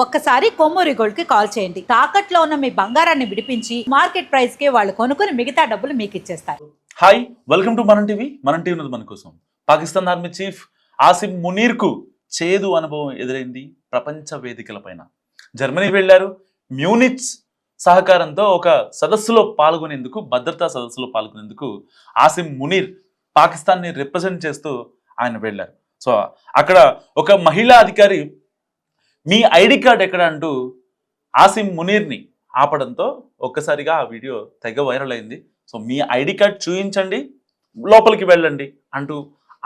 ఒక్కసారి కొమ్మూరి గోల్డ్కి కాల్ చేయండి. తాకట్లో ఉన్న మీ బంగారాన్ని విడిపించి మార్కెట్ ప్రైస్కి వాళ్ళు కొనుక్కుని మిగతా డబ్బులు మీకు ఇచ్చేస్తారు. Hi welcome to Manam TV. Manam TV ఉన్నది మన కోసం. పాకిస్తాన్ ఆర్మీ చీఫ్ ఆసిమ్ మునీర్కు చేదు అనుభవం ఎదురైంది ప్రపంచ వేదికల పైన. జర్మనీ వెళ్ళారు. మ్యూనిచ్ సహకారంతో ఒక సదస్సులో పాల్గొనేందుకు భద్రతా సదస్సులో పాల్గొనేందుకు ఆసిమ్ మునీర్ పాకిస్తాన్ని రిప్రజెంట్ చేస్తూ ఆయన వెళ్ళారు. సో అక్కడ ఒక మహిళా అధికారి మీ ఐడి కార్డ్ ఎక్కడ అంటూ ఆసిమ్ మునీర్ని ఆపడంతో ఒక్కసారిగా ఆ వీడియో తెగ వైరల్ అయింది. సో మీ ఐడి కార్డ్ చూపించండి లోపలికి వెళ్ళండి అంటూ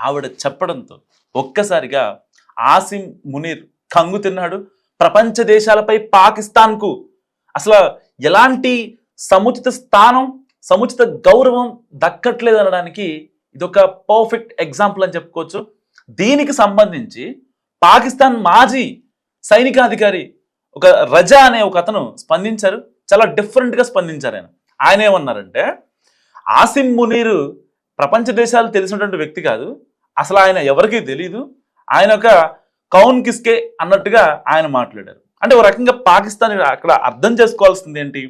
ఆవిడ చెప్పడంతో ఒక్కసారిగా ఆసిమ్ మునీర్ కంగు తిన్నాడు. ప్రపంచ దేశాలపై పాకిస్తాన్కు అసలు ఎలాంటి సముచిత స్థానం సముచిత గౌరవం దక్కట్లేదు అనడానికి ఇదొక పర్ఫెక్ట్ ఎగ్జాంపుల్ అని చెప్పుకోవచ్చు. దీనికి సంబంధించి పాకిస్తాన్ మాజీ సైనికాధికారి ఒక రజా అనే ఒక అతను స్పందించారు. చాలా డిఫరెంట్గా స్పందించారు ఆయన. ఆయన ఏమన్నారంటే ఆసిమ్ మునీరు ప్రపంచ దేశాలు తెలిసినటువంటి వ్యక్తి కాదు. అసలు ఆయన ఎవరికీ తెలియదు ఆయన ఒక కౌన్ కిస్కే అన్నట్టుగా ఆయన మాట్లాడారు. అంటే ఒక రకంగా పాకిస్తాన్ అక్కడ అర్థం చేసుకోవాల్సింది ఏంటి?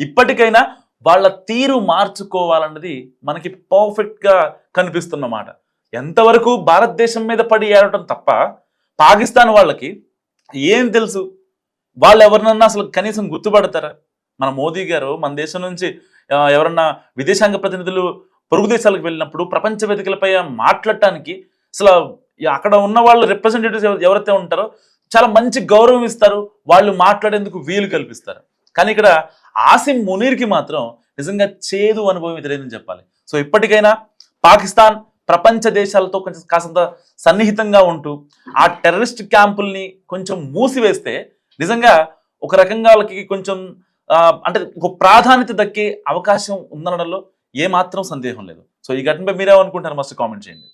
ఇప్పటికైనా వాళ్ళ తీరు మార్చుకోవాలన్నది మనకి పర్ఫెక్ట్గా కనిపిస్తున్నమాట. ఎంతవరకు భారతదేశం మీద పడి ఏడటం తప్ప పాకిస్తాన్ వాళ్ళకి ఏం తెలుసు? వాళ్ళు ఎవరినన్నా అసలు కనీసం గుర్తుపడతారా? మన మోదీ గారు మన దేశం నుంచి ఎవరన్నా విదేశాంగ ప్రతినిధులు పొరుగు దేశాలకు వెళ్ళినప్పుడు ప్రపంచ వేదికలపై మాట్లాడటానికి అసలు అక్కడ ఉన్న వాళ్ళు రిప్రజెంటేటివ్స్ ఎవరైతే ఉంటారో చాలా మంచి గౌరవం ఇస్తారు. వాళ్ళు మాట్లాడేందుకు వీలు కల్పిస్తారు. కానీ ఇక్కడ ఆసిమ్ మునీర్కి మాత్రం నిజంగా చేదు అనుభవం ఎదురైందని చెప్పాలి. సో ఇప్పటికైనా పాకిస్తాన్ ప్రపంచ దేశాలతో కొంచెం కాసంత సన్నిహితంగా ఉంటూ ఆ టెర్రరిస్ట్ క్యాంపుల్ని కొంచెం మూసివేస్తే నిజంగా ఒక రకంగా వాళ్ళకి కొంచెం అంటే ఒక ప్రాధాన్యత దక్కే అవకాశం ఉందనడంలో ఏమాత్రం సందేహం లేదు. సో ఈ ఘటనపై మీరేమనుకుంటారు మస్తు కామెంట్ చేయండి.